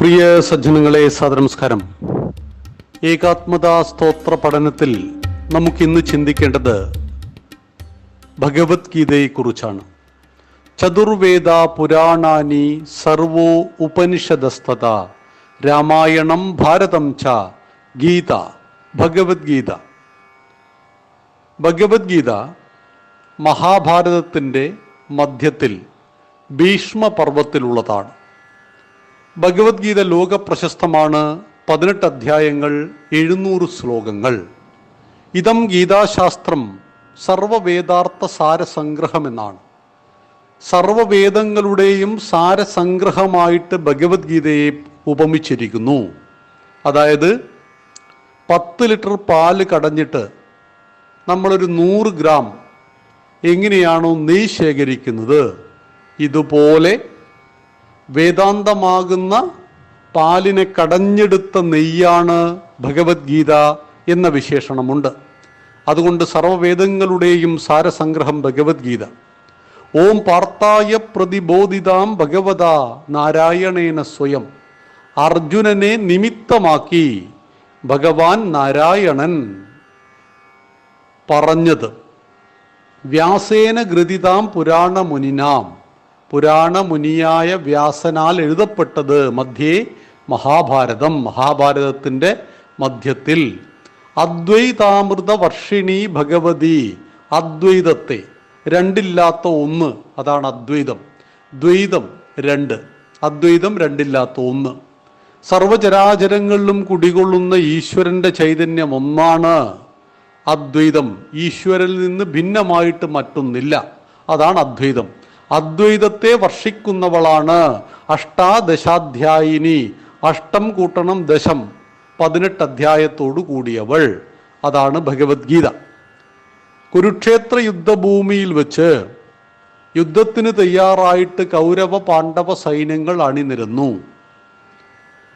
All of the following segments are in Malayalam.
പ്രിയ സജ്ജനങ്ങളെ സദനമസ്കാരം ഏകാത്മതാ സ്തോത്ര പഠനത്തിൽ നമുക്കിന്ന് ചിന്തിക്കേണ്ടത് ഭഗവത്ഗീതയെക്കുറിച്ചാണ്. ചതുർവേദ പുരാണാനി സർവോ ഉപനിഷദസ്തത രാമായണം ഭാരതം ച ഗീത ഭഗവത്ഗീത. ഭഗവത്ഗീത മഹാഭാരതത്തിന്റെ മധ്യത്തിൽ ഭീഷ്മപർവത്തിലുള്ളതാണ് ഭഗവത്ഗീത ലോക പ്രശസ്തമാണ് പതിനെട്ട് അധ്യായങ്ങൾ എഴുന്നൂറ് ശ്ലോകങ്ങൾ. ഇതം ഗീതാശാസ്ത്രം സർവവേദാർത്ഥ സാരസംഗ്രഹം എന്നാണ് സർവവേദങ്ങളുടെയും സാരസംഗ്രഹമായിട്ട് ഭഗവത്ഗീതയെ ഉപമിച്ചിരിക്കുന്നു. അതായത് പത്ത് ലിറ്റർ പാൽ കടഞ്ഞിട്ട് നമ്മളൊരു നൂറ് ഗ്രാം എങ്ങനെയാണോ നെയ് ശേഖരിക്കുന്നത് ഇതുപോലെ വേദാന്തമാകുന്ന പാലിനെ കടഞ്ഞെടുത്ത നെയ്യാണ് ഭഗവത്ഗീത എന്ന വിശേഷണമുണ്ട്. അതുകൊണ്ട് സർവവേദങ്ങളുടെയും സാരസംഗ്രഹം ഭഗവത്ഗീത. ഓം പാർത്തായ പ്രതിബോധിതാം ഭഗവത നാരായണേന സ്വയം. അർജുനനെ നിമിത്തമാക്കി ഭഗവാൻ നാരായണൻ പറഞ്ഞത്. വ്യാസേന ഘൃതിതാം പുരാണമുനിനാം. പുരാണമുനിയായ വ്യാസനാൽ എഴുതപ്പെട്ടത് മധ്യേ മഹാഭാരതം മഹാഭാരതത്തിന്റെ മധ്യത്തിൽ. അദ്വൈതാമൃത വർഷിണി ഭഗവതി അദ്വൈതത്തെ. രണ്ടില്ലാത്ത ഒന്ന് അതാണ് അദ്വൈതം. ദ്വൈതം രണ്ട് അദ്വൈതം രണ്ടില്ലാത്ത ഒന്ന്. സർവചരാചരങ്ങളിലും കുടികൊള്ളുന്ന ഈശ്വരന്റെ ചൈതന്യം ഒന്നാണ്. അദ്വൈതം ഈശ്വരനിൽ നിന്ന് ഭിന്നമായിട്ട് മറ്റൊന്നില്ല. അതാണ് അദ്വൈതം. അദ്വൈതത്തെ വർഷിക്കുന്നവളാണ്. അഷ്ടാദശാധ്യായിനി. അഷ്ടം കൂട്ടണം ദശം. പതിനെട്ട് അധ്യായത്തോടു കൂടിയവൾ. അതാണ് ഭഗവത്ഗീത. കുരുക്ഷേത്ര യുദ്ധഭൂമിയിൽ വെച്ച് യുദ്ധത്തിന് തയ്യാറായിട്ട് കൗരവ പാണ്ഡവ സൈന്യങ്ങൾ അണിനിരന്നു.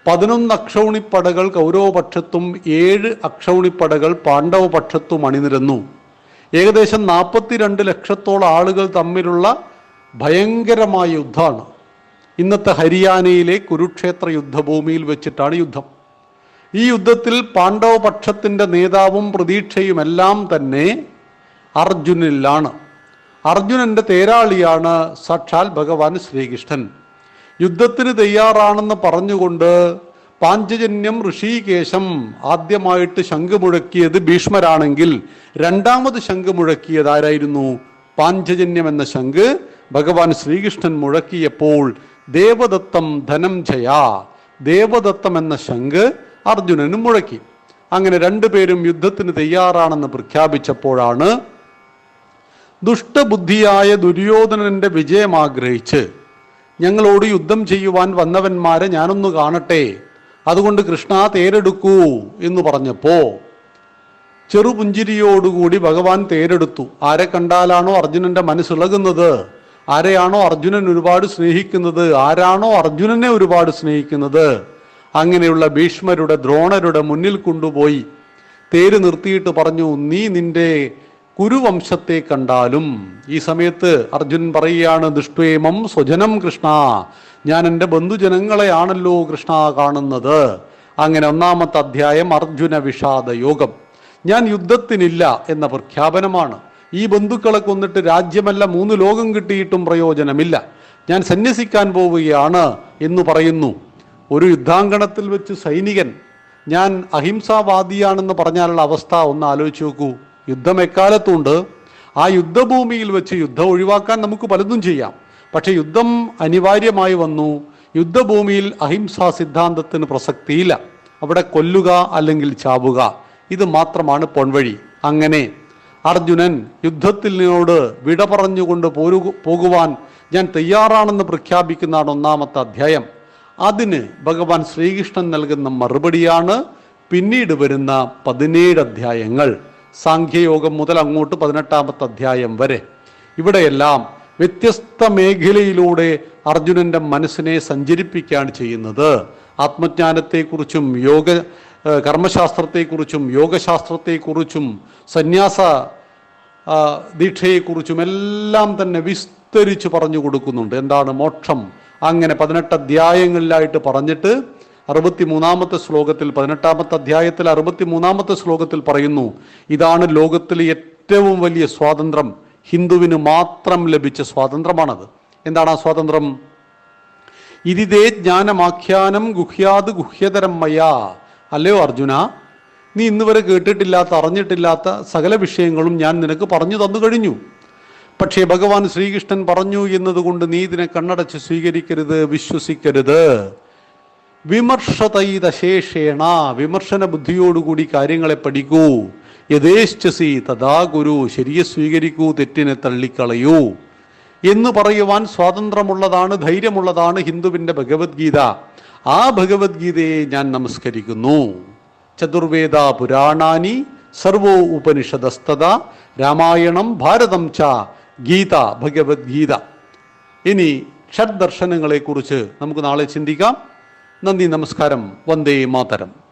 പതിനൊന്ന് അക്ഷൗണിപ്പടകൾ കൗരവപക്ഷത്തും ഏഴ് അക്ഷൗണിപ്പടകൾ പാണ്ഡവപക്ഷത്തും അണിനിരന്നു. ഏകദേശം നാൽപ്പത്തിരണ്ട് ലക്ഷത്തോളം ആളുകൾ തമ്മിലുള്ള ഭയങ്കരമായ യുദ്ധമാണ്. ഇന്നത്തെ ഹരിയാനയിലെ കുരുക്ഷേത്ര യുദ്ധഭൂമിയിൽ വെച്ചിട്ടാണ് യുദ്ധം. ഈ യുദ്ധത്തിൽ പാണ്ഡവപക്ഷത്തിന്റെ നേതാവും പ്രതീക്ഷയുമെല്ലാം തന്നെ അർജുനിലാണ്. അർജുനന്റെ തേരാളിയാണ് സാക്ഷാൽ ഭഗവാൻ ശ്രീകൃഷ്ണൻ. യുദ്ധത്തിന് തയ്യാറാണെന്ന് പറഞ്ഞുകൊണ്ട് പാഞ്ചജന്യം ഋഷികേശം ആദ്യമായിട്ട് ശംഖ് മുഴക്കിയത് ഭീഷ്മരാണെങ്കിൽ രണ്ടാമത് ശംഖ് മുഴക്കിയത് ആരായിരുന്നു പാഞ്ചജന്യം എന്ന ശംഖ് ഭഗവാൻ ശ്രീകൃഷ്ണൻ മുഴക്കിയപ്പോൾ ദേവദത്തം ധനം ജയ ദേവദത്തം എന്ന ശംഖ് അർജുനനും മുഴക്കി. അങ്ങനെ രണ്ടുപേരും യുദ്ധത്തിന് തയ്യാറാണെന്ന് പ്രഖ്യാപിച്ചപ്പോഴാണ് ദുഷ്ടബുദ്ധിയായ ദുര്യോധനന്റെ വിജയം ആഗ്രഹിച്ച് ഞങ്ങളോട് യുദ്ധം ചെയ്യുവാൻ വന്നവന്മാരെ ഞാനൊന്ന് കാണട്ടെ അതുകൊണ്ട് കൃഷ്ണ തേരെടുക്കൂ എന്ന് പറഞ്ഞപ്പോ ചെറുപുഞ്ചിരിയോടുകൂടി ഭഗവാൻ തേരെടുത്തു. ആരെ കണ്ടാലാണോ അർജുനന്റെ മനസ്സിളകുന്നത് ആരെയാണോ അർജുനൻ ഒരുപാട് സ്നേഹിക്കുന്നത്? ആരാണോ അർജുനനെ ഒരുപാട് സ്നേഹിക്കുന്നത്? അങ്ങനെയുള്ള ഭീഷ്മരുടെ ദ്രോണരുടെ മുന്നിൽ കൊണ്ടുപോയി തേര് നിർത്തിയിട്ട് പറഞ്ഞു നീ നിന്റെ കുരുവംശത്തെ കണ്ടാലും ഈ സമയത്ത് അർജുനൻ പറയുകയാണ് ദുഷ്ട്വേമം സ്വജനം കൃഷ്ണ ഞാൻ എന്റെ ബന്ധുജനങ്ങളെയാണല്ലോ കൃഷ്ണ കാണുന്നത്. അങ്ങനെ ഒന്നാമത്തെ അധ്യായം അർജുന വിഷാദ യോഗം ഞാൻ യുദ്ധത്തിനില്ല എന്ന പ്രഖ്യാപനമാണ്. ഈ ബന്ധുക്കളെ കൊന്നിട്ട് രാജ്യമല്ല മൂന്ന് ലോകം കിട്ടിയിട്ടും പ്രയോജനമില്ല. ഞാൻ സന്യസിക്കാൻ പോവുകയാണ് എന്ന് പറയുന്നു. ഒരു യുദ്ധാങ്കണത്തിൽ വെച്ച് സൈനികൻ ഞാൻ അഹിംസാവാദിയാണെന്ന് പറഞ്ഞാലുള്ള അവസ്ഥ ഒന്ന് ആലോചിച്ച് നോക്കൂ. യുദ്ധം എക്കാലത്തുണ്ട്. ആ യുദ്ധഭൂമിയിൽ വെച്ച് യുദ്ധം ഒഴിവാക്കാൻ നമുക്ക് പലതും ചെയ്യാം. പക്ഷെ യുദ്ധം അനിവാര്യമായി വന്നു. യുദ്ധഭൂമിയിൽ അഹിംസാ സിദ്ധാന്തത്തിന് പ്രസക്തിയില്ല. അവിടെ കൊല്ലുക അല്ലെങ്കിൽ ചാവുക. ഇത് മാത്രമാണ് പൊൺവഴി അങ്ങനെ അർജുനൻ യുദ്ധത്തിനോട് വിട പറഞ്ഞുകൊണ്ട് പോരു പോകുവാൻ ഞാൻ തയ്യാറാണെന്ന് പ്രഖ്യാപിക്കുന്നതാണ് ഒന്നാമത്തെ അധ്യായം. അതിന് ഭഗവാൻ ശ്രീകൃഷ്ണൻ നൽകുന്ന മറുപടിയാണ് പിന്നീട് വരുന്ന പതിനേഴ് അധ്യായങ്ങൾ. സാഖ്യയോഗം മുതൽ അങ്ങോട്ട് പതിനെട്ടാമത്തെ അധ്യായം വരെ. ഇവിടെയെല്ലാം വ്യത്യസ്ത മേഖലയിലൂടെ അർജുനന്റെ മനസ്സിനെ സഞ്ചരിപ്പിക്കുകയാണ് ചെയ്യുന്നത്. ആത്മജ്ഞാനത്തെക്കുറിച്ചും യോഗ കർമ്മശാസ്ത്രത്തെക്കുറിച്ചും യോഗശാസ്ത്രത്തെക്കുറിച്ചും സന്യാസ ദീക്ഷയെക്കുറിച്ചും എല്ലാം തന്നെ വിസ്തരിച്ച് പറഞ്ഞു കൊടുക്കുന്നുണ്ട്. എന്താണ് മോക്ഷം? അങ്ങനെ പതിനെട്ട് അധ്യായങ്ങളിലായിട്ട് പറഞ്ഞിട്ട് അറുപത്തി മൂന്നാമത്തെ ശ്ലോകത്തിൽ പതിനെട്ടാമത്തെ അധ്യായത്തിൽ അറുപത്തി മൂന്നാമത്തെ ശ്ലോകത്തിൽ പറയുന്നു ഇതാണ് ലോകത്തിലെ ഏറ്റവും വലിയ സ്വാതന്ത്ര്യം. ഹിന്ദുവിന് മാത്രം ലഭിച്ച സ്വാതന്ത്ര്യമാണത്. എന്താണ് ആ സ്വാതന്ത്ര്യം? ഇതിതേ ജ്ഞാനമാഖ്യാനം ഗുഹ്യാത് ഗുഹ്യതരം മയാ. അല്ലയോ അർജുന? നീ ഇന്ന് വരെ കേട്ടിട്ടില്ലാത്ത അറിഞ്ഞിട്ടില്ലാത്ത സകല വിഷയങ്ങളും ഞാൻ നിനക്ക് പറഞ്ഞു തന്നു കഴിഞ്ഞു. പക്ഷേ ഭഗവാൻ ശ്രീകൃഷ്ണൻ പറഞ്ഞു എന്നതുകൊണ്ട് നീ ഇതിനെ കണ്ണടച്ച് സ്വീകരിക്കരുത് വിശ്വസിക്കരുത്. വിമർശതൈതശേഷേണ വിമർശന ബുദ്ധിയോടുകൂടി കാര്യങ്ങളെ പഠിക്കൂ. യഥേശ്ചസി തഥാ ഗുരു ശരിയെ സ്വീകരിക്കൂ തെറ്റിനെ തള്ളിക്കളയൂ. എന്ന് പറയുവാൻ സ്വാതന്ത്ര്യമുള്ളതാണ് ധൈര്യമുള്ളതാണ് ഹിന്ദുവിന്റെ ഭഗവത്ഗീത. ആ ഭഗവത്ഗീതയെ ഞാൻ നമസ്കരിക്കുന്നു. ചതുർവേദ പുരാണാനി സർവോ ഉപനിഷദസ്തത രാമായണം ഭാരതം ച ഗീത ഭഗവത്ഗീത. ഇനി ഷഡ്ദർശനങ്ങളെക്കുറിച്ച് നമുക്ക് നാളെ ചിന്തിക്കാം. നന്ദി നമസ്കാരം. വന്ദേ മാതരം.